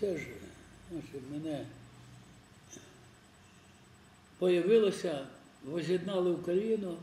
це ж значить, мене появилося, воз'єднали Україну,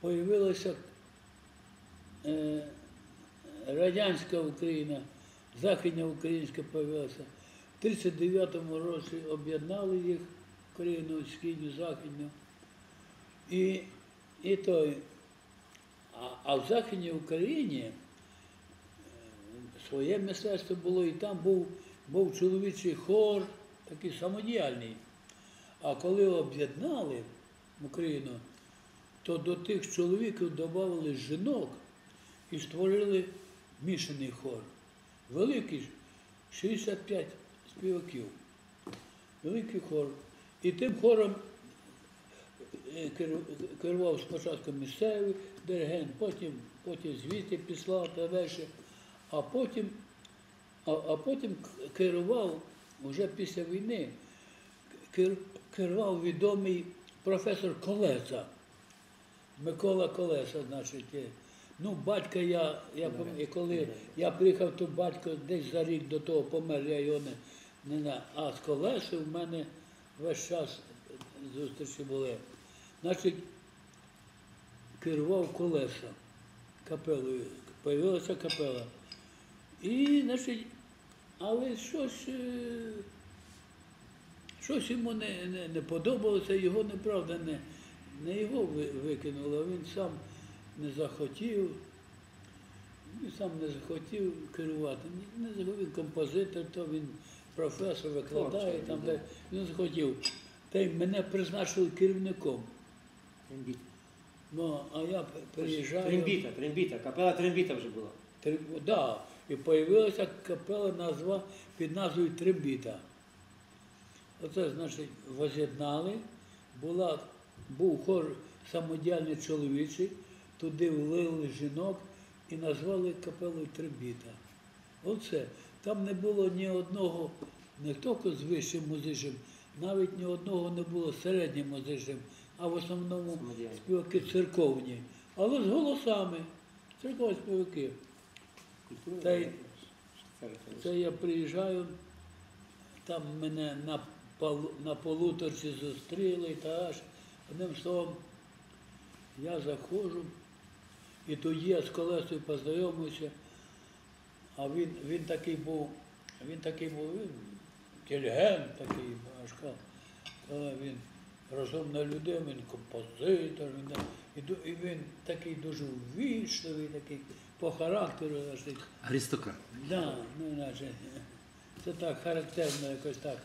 появилася е, радянська Україна, Західня Українська появилася. В 39-му році об'єднали їх, Україну, східню, західню. І, і той, а, а в Західній Україні е, своє мистецтво було, і там був, був чоловічий хор, такий самодіяльний. А коли об'єднали Україну, то до тих чоловіків додали жінок і створили мішаний хор. Великий, 65 співаків. Великий хор. І тим хором е, керував спочатку місцевий диригент, потім, потім звідти післав та а потім, а, а потім керував вже після війни, кер- керував відомий професор Колеса. Микола Колеса, значить. Ну, батька я, я і коли я приїхав, то батько десь за рік до того помер, я його не, не знаю. А з Колеси в мене весь час зустрічі були. Значить, керував колеса капелою, появилася капела. І, значить, але щось, е, щось йому не, не, не подобалося, його неправда не, не його ви- викинуло, він сам не захотів. Він сам не захотів керувати. Не захотів, він композитор, то він професор викладає, там, де він захотів. Та й мене призначили керівником. Трембіта. Ну, а я приїжджаю. Трембіта, трембіта, капела трембіта вже була. Три- Да, і з'явилася капела назва під назвою Трембіта. Оце, значить, воз'єднали, був хор самодіяльний чоловічий, туди влили жінок і назвали капелою Трембіта. Оце. Там не було ні одного, не тільки з вищим музичним, навіть ні одного не було середнім музичним, а в основному співаки церковні, але з голосами. Церковні співаки. Та й- Це- я приїжджаю, там мене на, пол- на полуторці зустріли, та аж одним словом, я заходжу, і тоді я з колесою познайомився, а він, він такий був, він такий був, він інтелігент такий, аж ка- він розумна людина, він композитор, він, і, ду- і він такий дуже ввічливий, такий по характеру. значить, Аристократ. Да, ну наче це так характерно якось так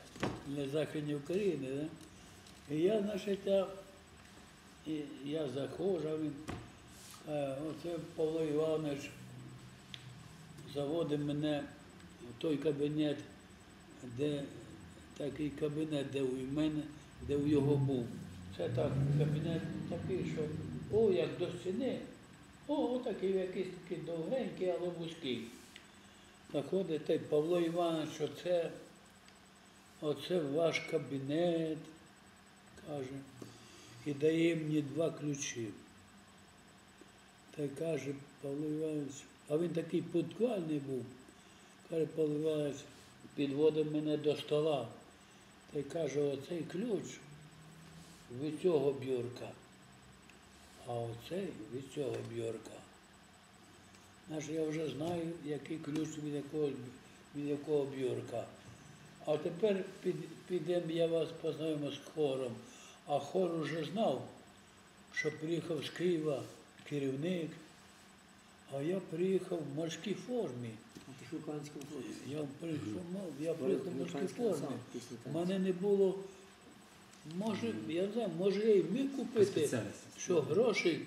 для Західної України, да? І я, значить, я, і я заходжу, він, е, оце Павло Іванович заводить мене в той кабінет, де такий кабінет, де у мене, де у його був. Це так, кабінет такий, що о, як до стіни, о, отакий якийсь такий довгенький, але вузький. Заходить той Павло Іванович, оце, оце ваш кабінет, каже, і дає мені два ключі. Та й каже Павло Іванович, а він такий пунктуальний був. Каже, Павло Іванович, підводив мене до стола. Та й каже, оцей ключ від цього бюрка, а оцей від цього бюрка. Знаєш, я вже знаю, який ключ від якого, від якого бюрка. А тепер під, підемо, я вас познайомлю з хором. А хор уже знав, що приїхав з Києва керівник, а я приїхав в морській формі. А ти в. Я ну, я приїхав в морській формі. У мене не було, може, я не знаю, може я і міг купити, що грошей,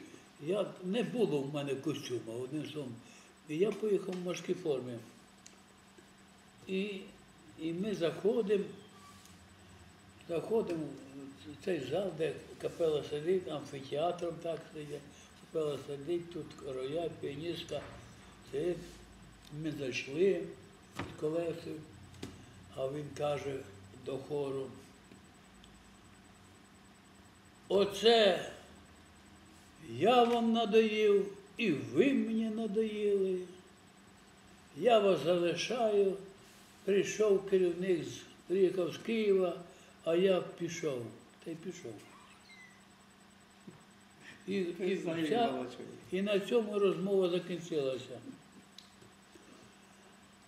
я, не було в мене костюма, одним словом. І я поїхав в морській формі. І, і ми заходимо, заходимо в цей зал, де капела сидить, амфітеатром так сидить, капела сидить, тут рояль, піаністка сидить. Ми зайшли з колесою, а він каже до хору. Оце я вам надоїв, і ви мені надоїли. Я вас залишаю, прийшов керівник, приїхав з Києва, а я пішов. Та й пішов. І, і, вся- і на цьому розмова закінчилася.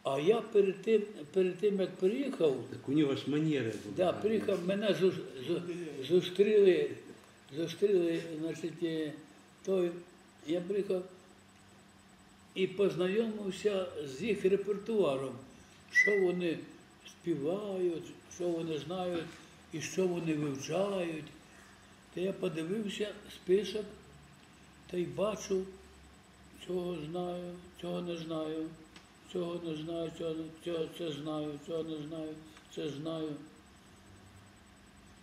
А я перед тим, перед тим як приїхав, Так у нього ж манери були. да, приїхав, мене зу- зу- зустріли, зустріли, значить, е, той, я приїхав і познайомився з їх репертуаром, що вони співають, що вони знають і що вони вивчають. Та я подивився список та й бачу, цього знаю, цього не знаю, цього не знаю, цього, цього це знаю, цього не знаю, це знаю.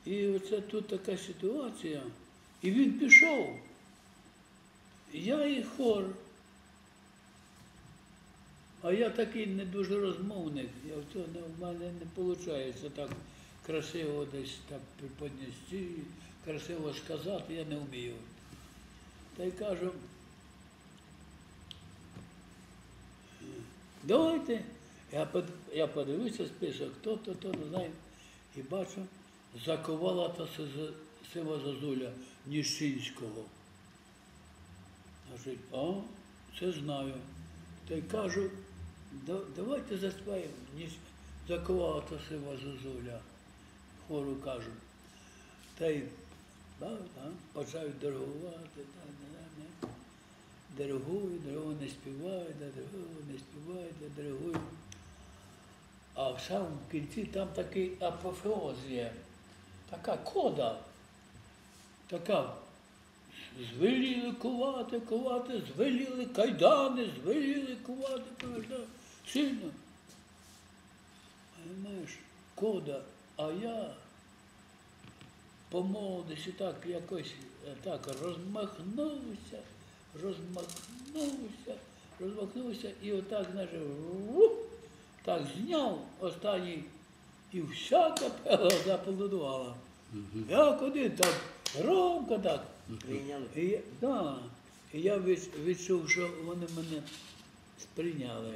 І оце тут така ситуація. І він пішов. Я і хор. А я такий не дуже розмовник. Я в цього в мене не виходить так красиво десь так приподнести, красиво сказати, я не вмію. Та й кажу, давайте. Я, подивився список, хто, то, знаю. І бачу, заковала та си- сива зозуля Ніщинського. Кажуть, а, це знаю. Та й кажу, давайте заспаємо. Заковала та сива зозуля. Хору кажу. Та й да, да, почають дорогувати. Да, да, да. Дорогують, дорогу не співають, да, дорогу не співають, да, дорогують. А в самому кінці там такий апофеоз є, така кода, така звеліли кувати, кувати, звеліли кайдани, звеліли кувати, кайдани. Сильно. Понимаєш, кода, а я по молодості так якось е, так розмахнувся, розмахнувся, розмахнувся і отак, знаєш, так зняв останній, і вся капела заполудувала. Як один, так громко так. Прийняли. І я, да, і я від- відчув, що вони мене сприйняли.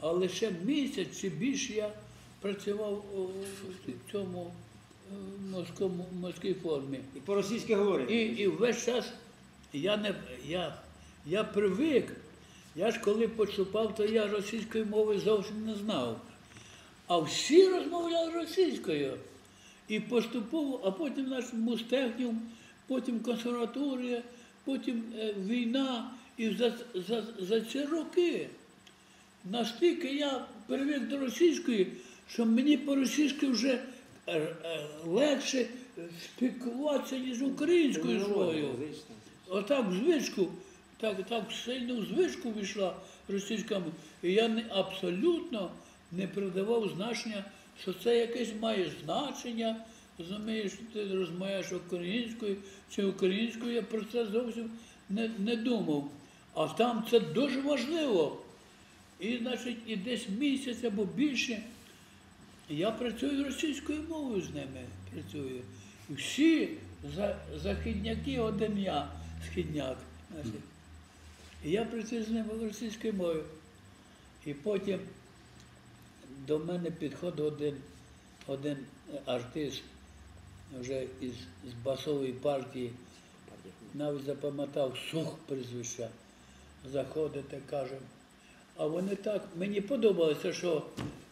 А лише місяць чи більше я працював у в цьому е, морському, морській формі. І по-російськи говорить. І, і весь час я не я, я привик. Я ж коли поступав, то я російської мови зовсім не знав. А всі розмовляли російською. І поступово, а потім наш мустехніум, потім консерваторія, потім е, війна. І за, за, за ці роки настільки я привик до російської, що мені по-російськи вже е, е, легше спілкуватися, ніж українською своєю. Отак в звичку, так, так сильно в звичку війшла російська мова. І я не, абсолютно не придавав значення, що це якесь має значення. Розумієш, ти розмовляєш українською чи українською, я про це зовсім не, не думав. А там це дуже важливо. І, значить, і десь місяць або більше я працюю російською мовою з ними. Працюю. І всі за, західняки, один я східняк. Значить. І я працюю з ними російською мовою. І потім до мене підходить один, один артист вже із, з басової партії, навіть запам'ятав сух прізвища. Заходить каже, а вони так, мені подобалося, що,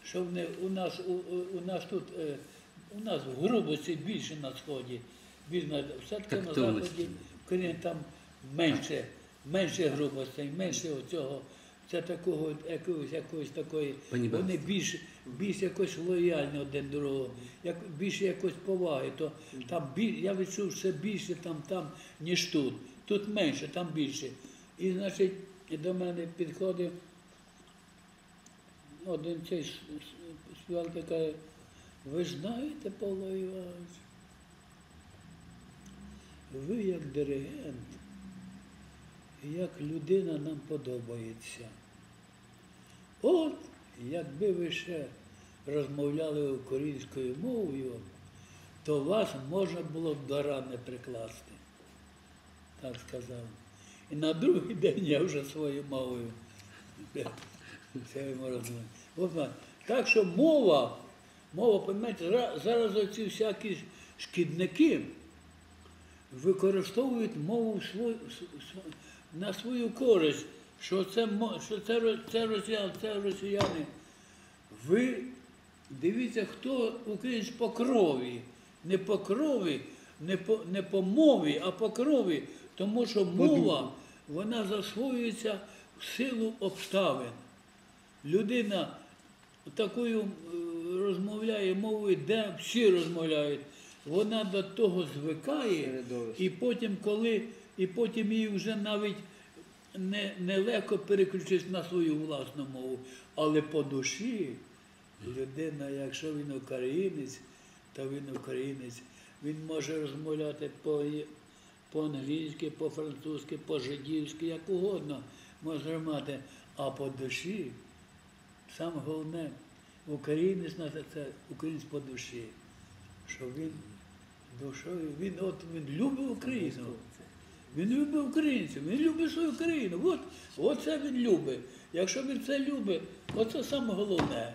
що вони, у, нас, у, у, нас тут, е, у нас в грубості більше на сході, більше на, все-таки на заході, в Україні там менше, менше грубостей, менше оцього, це такого якогось, якоїсь такої, вони більш, більш якось лояльні один до другого, як, більше якось поваги, то там біль, я відчув, що більше там, там, ніж тут. Тут менше, там більше. І, значить, до мене підходив один цей співалка каже, ви знаєте, Павло Іванович, ви як диригент, як людина нам подобається. От, якби ви ще розмовляли українською мовою, то вас можна було б до рани прикласти. Так сказав. І на другий день я вже своєю мовою. Це Так що мова, мова, пам'ятаєте, зараз оці всякі шкідники використовують мову в на свою користь, що це, що це, це росіяни, це росіяни. Ви дивіться, хто українець по крові. Не по крові, не по, не по мові, а по крові. Тому що мова, вона засвоюється в силу обставин. Людина такою розмовляє мовою, де всі розмовляють. Вона до того звикає, і потім, коли, і потім їй вже навіть не, нелегко переключитися на свою власну мову. Але по душі людина, якщо він українець, то він українець. Він може розмовляти по, по-англійськи, по-французьки, по-жидівськи, як угодно може мати. А по душі, саме головне, українець це українець по душі. Що він душою, він от він любить Україну. Він любить українців, він любить свою країну. От, Оце він любить. Якщо він це любить, оце саме головне.